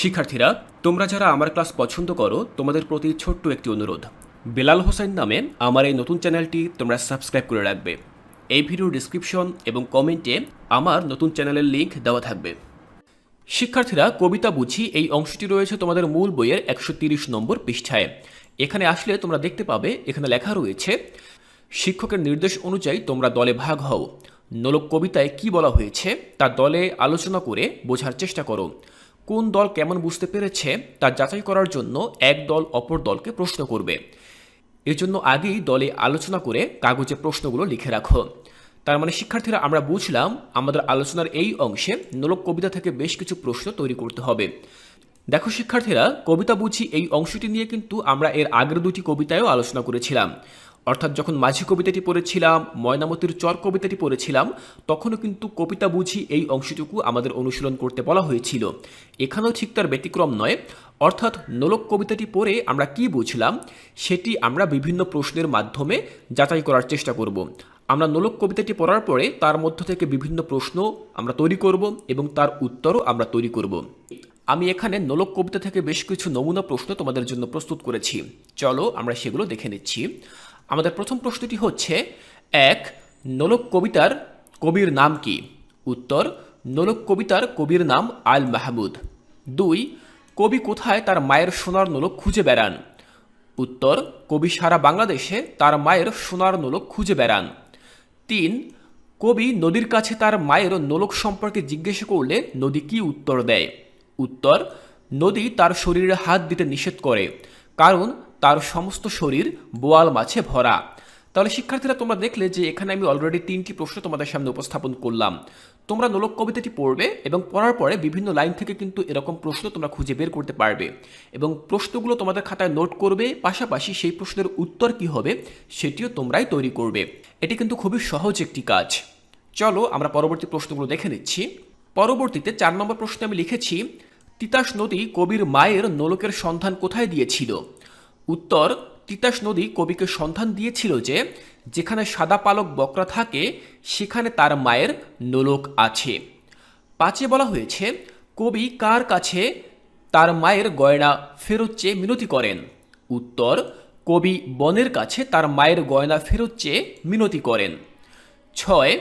শিক্ষার্থীরা, তোমরা যারা আমার ক্লাস পছন্দ করো, তোমাদের প্রতি ছোট্ট একটি অনুরোধ। বেলাল হোসেন নামে আমার এই নতুন চ্যানেলটি তোমরা সাবস্ক্রাইব করে রাখবে। এই ভিডিওর ডিসক্রিপশন এবং কমেন্টে আমার নতুন চ্যানেলের লিঙ্ক দেওয়া থাকবে। শিক্ষার্থীরা, কবিতা বুঝি, এই অংশটি রয়েছে তোমাদের মূল বইয়ের একশো নম্বর পৃষ্ঠায়। এখানে আসলে তোমরা দেখতে পাবে, এখানে লেখা রয়েছে, শিক্ষকের নির্দেশ অনুযায়ী তোমরা দলে ভাগ হও। নোলক কবিতায় কি বলা হয়েছে, তা দলে আলোচনা করে বোঝার চেষ্টা করো। কোন দল কেমন বুঝতে পেরেছে তা যাচাই করার জন্য এক দল অপর দলকে প্রশ্ন করবে। এজন্য আগেই দলে আলোচনা করে কাগজে প্রশ্নগুলো লিখে রাখো। তার মানে শিক্ষার্থীরা, আমরা বুঝলাম আমাদের আলোচনার এই অংশে নোলক কবিতা থেকে বেশ কিছু প্রশ্ন তৈরি করতে হবে। দেখো শিক্ষার্থীরা, কবিতা বুঝি এই অংশটি নিয়ে কিন্তু আমরা এর আগের দুটি কবিতায়ও আলোচনা করেছিলাম। অর্থাৎ যখন মাঝি কবিতাটি পড়েছিলাম, ময়নামতির চর কবিতাটি পড়েছিলাম, তখনও কিন্তু কবিতা বুঝি এই অংশটুকু আমাদের অনুশীলন করতে বলা হয়েছিল। এখানেও ঠিক তার ব্যতিক্রম নয়। অর্থাৎ নোলক কবিতাটি পড়ে আমরা কি বুঝলাম, সেটি আমরা বিভিন্ন প্রশ্নের মাধ্যমে যাচাই করার চেষ্টা করব। আমরা নোলক কবিতাটি পড়ার পরে তার মধ্য থেকে বিভিন্ন প্রশ্ন আমরা তৈরি করব এবং তার উত্তরও আমরা তৈরি করব। আমি এখানে নোলক কবিতা থেকে বেশ কিছু নমুনা প্রশ্ন তোমাদের জন্য প্রস্তুত করেছি। চলো আমরা সেগুলো দেখে নিচ্ছি। আমাদের প্রথম প্রশ্নটি হচ্ছে, এক, নোলক কবিতার কবির নাম কি? উত্তর, নোলক কবিতার কবির নাম আল মাহমুদ। দুই, কবি কোথায় তার মায়ের সোনার নোলক খুঁজে বেড়ান? উত্তর, কবি সারা বাংলাদেশে তার মায়ের সোনার নোলক খুঁজে বেড়ান। তিন, কবি নদীর কাছে তার মায়ের নোলক সম্পর্কে জিজ্ঞেস করলে নদী কি উত্তর দেয়? উত্তর, নদী তার শরীরে হাত দিতে নিষেধ করে, কারণ তার সমস্ত শরীর বোয়াল মাছে ভরা। তাহলে শিক্ষার্থীরা, তোমরা দেখলে যে এখানে আমি অলরেডি তিনটি প্রশ্ন তোমাদের সামনে উপস্থাপন করলাম। তোমরা নোলক কবিতাটি পড়বে এবং পড়ার পরে বিভিন্ন লাইন থেকে কিন্তু এরকম প্রশ্ন তোমরা খুঁজে বের করতে পারবে এবং প্রশ্নগুলো তোমাদের খাতায় নোট করবে, পাশাপাশি সেই প্রশ্নের উত্তর কি হবে সেটিও তোমরাই তৈরি করবে। এটি কিন্তু খুবই সহজ একটি কাজ। চলো আমরা পরবর্তী প্রশ্নগুলো দেখে নিচ্ছি। পরবর্তীতে চার নম্বর প্রশ্নে আমি লিখেছি, তিতাস নদী কবির মায়ের নোলকের সন্ধান কোথায় দিয়েছিল? উত্তর তিতাস নদী কবিকে সন্ধান দিয়েছিল যে, যেখানে সাদা পালক বকরা থাকে, সেখানে তার মায়ের নোলক আছে। পাঁচে বলা হয়েছে, কবি কার কাছে তার মায়ের গয়না ফেরত চেয়ে মিনতি করেন? উত্তর, কবি বনের কাছে তার মায়ের গয়না ফেরত চেয়ে মিনতি করেন। ছয়,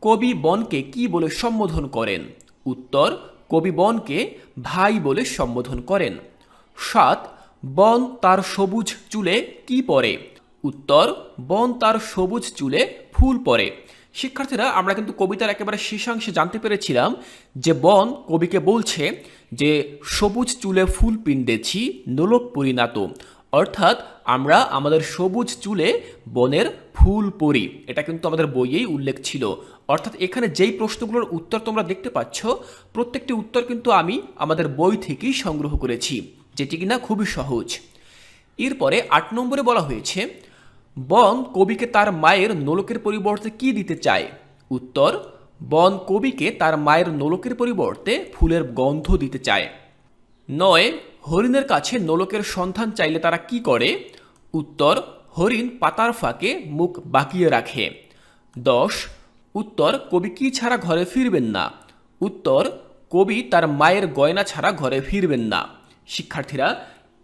কবি বনকে কি বলে সম্বোধন করেন? উত্তর, কবি বনকে ভাই বলে সম্বোধন করেন। সাত বন তার সবুজ চুলে কি পরে? উত্তর, বন তার সবুজ চুলে ফুল পরে। শিক্ষার্থীরা, আমরা কিন্তু কবিতার একেবারে শেষাংশে জানতে পেরেছিলাম যে বন কবিকে বলছে যে, সবুজ চুলে ফুল পিণ্ডেছি নোলক পরিণাত। অর্থাৎ আমরা আমাদের সবুজ চুলে বনের ফুল পরি। এটা কিন্তু আমাদের বইয়েই উল্লেখ ছিল। অর্থাৎ এখানে যেই প্রশ্নগুলোর উত্তর তোমরা দেখতে পাচ্ছ, প্রত্যেকটি উত্তর কিন্তু আমি আমাদের বই থেকেই সংগ্রহ করেছি। যেটি কিনা খুবই সহজ। এরপরে আট নম্বরে বলা হয়েছে, বন কবিকে তার মায়ের নোলকের পরিবর্তে কি দিতে চায়? উত্তর, বন কবিকে তার মায়ের নোলকের পরিবর্তে ফুলের গন্ধ দিতে চায়। নয়, হরিণের কাছে নোলকের সন্ধান চাইলে তারা কি করে? উত্তর, হরিণ পাতার ফাঁকে মুখ বাকিয়ে রাখে। দশ, উত্তর, কবি কি ছাড়া ঘরে ফিরবেন না? উত্তর, কবি তার মায়ের গয়না ছাড়া ঘরে ফিরবেন না। শিক্ষার্থীরা,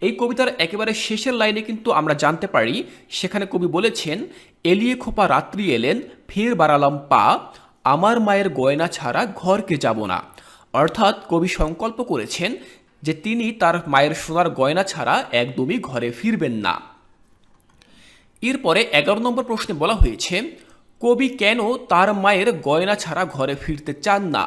এই কবিতার একেবারে শেষের লাইনে কিন্তু আমরা জানতে পারি, সেখানে কবি বলেছেন, এলিয়ে খোপা রাত্রি এলেন, ফের বাড়ালাম পা, আমার মায়ের গয়না ছাড়া ঘরকে যাব না। অর্থাৎ কবি সংকল্প করেছেন যে তিনি তার মায়ের সোনার গয়না ছাড়া একদমই ঘরে ফিরবেন না। এরপরে এগারো নম্বর প্রশ্নে বলা হয়েছে, কবি কেন তার মায়ের গয়না ছাড়া ঘরে ফিরতে চান না?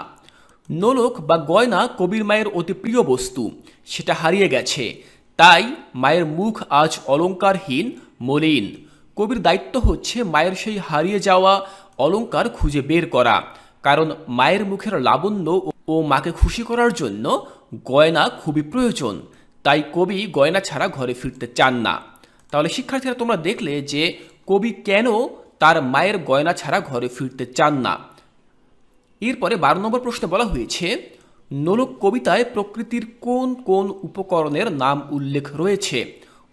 নোলক বা গয়না কবির মায়ের অতি প্রিয় বস্তু, সেটা হারিয়ে গেছে। তাই মায়ের মুখ আজ অলঙ্কারহীন, মলিন। কবির দায়িত্ব হচ্ছে মায়ের সেই হারিয়ে যাওয়া অলঙ্কার খুঁজে বের করা। কারণ মায়ের মুখের লাবণ্য ও মাকে খুশি করার জন্য গয়না খুবই প্রয়োজন। তাই কবি গয়না ছাড়া ঘরে ফিরতে চান না। তাহলে শিক্ষার্থীরা তোমরা দেখলে যে কবি কেন তার মায়ের গয়না ছাড়া ঘরে ফিরতে চান না। এরপরে বারো নম্বর প্রশ্নে বলা হয়েছে, নোলক কবিতায় প্রকৃতির কোন কোন উপকরণের নাম উল্লেখ রয়েছে?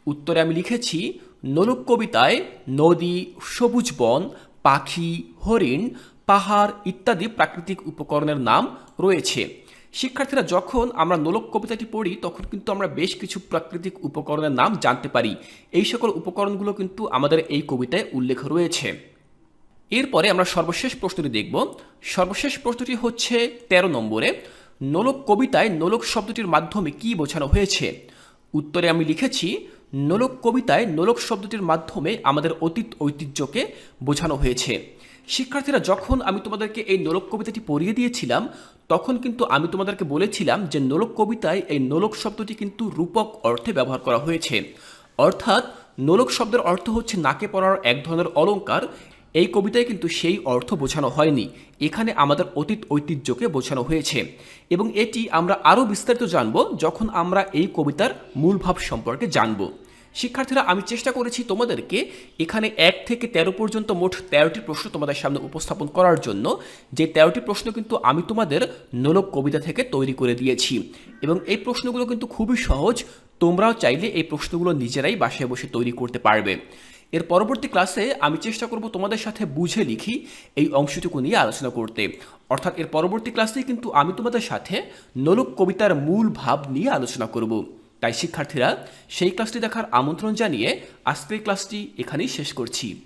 উত্তরে আমি লিখেছি, নোলক কবিতায় নদী, সবুজ বন, পাখি, হরিণ, পাহাড় ইত্যাদি প্রাকৃতিক উপকরণের নাম রয়েছে। শিক্ষার্থীরা যখন আমরা নোলক কবিতাটি পড়ি, তখন কিন্তু আমরা বেশ কিছু প্রাকৃতিক উপকরণের নাম জানতে পারি। এই সকল উপকরণগুলো কিন্তু আমাদের এই কবিতায় উল্লেখ রয়েছে। এরপরে আমরা সর্বশেষ প্রশ্নটি দেখব। সর্বশেষ প্রশ্নটি হচ্ছে ১৩ নম্বরে, নোলক কবিতায় নোলক শব্দটির মাধ্যমে কি বোঝানো হয়েছে? উত্তরে আমি লিখেছি, নোলক কবিতায় নোলক শব্দটির মাধ্যমে আমাদের অতীত ঐতিহ্যকে বোঝানো হয়েছে। শিক্ষার্থীরা, যখন আমি তোমাদেরকে এই নোলক কবিতাটি পড়িয়ে দিয়েছিলাম, তখন কিন্তু আমি তোমাদেরকে বলেছিলাম যে নোলক কবিতায় এই নোলক শব্দটি কিন্তু রূপক অর্থে ব্যবহার করা হয়েছে। অর্থাৎ, নোলক শব্দের অর্থ হচ্ছে নাকে পড়ার এক ধরনের অলংকার এই কবিতায় কিন্তু সেই অর্থ বোঝানো হয়নি। এখানে আমাদের অতীত ঐতিহ্যকে বোঝানো হয়েছে। এবং এটি আমরা আরও বিস্তারিত জানব যখন আমরা এই কবিতার মূল ভাব সম্পর্কে জানব। শিক্ষার্থীরা, আমি চেষ্টা করেছি তোমাদেরকে এখানে এক থেকে তেরো পর্যন্ত মোট তেরোটি প্রশ্ন তোমাদের সামনে উপস্থাপন করার জন্য। যে তেরোটি প্রশ্ন কিন্তু আমি তোমাদের নোলক কবিতা থেকে তৈরি করে দিয়েছি। এবং এই প্রশ্নগুলো কিন্তু খুবই সহজ। তোমরাও চাইলে এই প্রশ্নগুলো নিজেরাই বাসায় বসে তৈরি করতে পারবে। এর পরবর্তী ক্লাসে আমি চেষ্টা করব তোমাদের সাথে বুঝে লিখি এই অংশটুকু নিয়ে আলোচনা করতে। অর্থাৎ এর পরবর্তী ক্লাসে কিন্তু আমি তোমাদের সাথে নলুক কবিতার মূল ভাব নিয়ে আলোচনা করব। তাই শিক্ষার্থীরা, সেই ক্লাসটি দেখার আমন্ত্রণ জানিয়ে আজকের ক্লাসটি এখানেই শেষ করছি।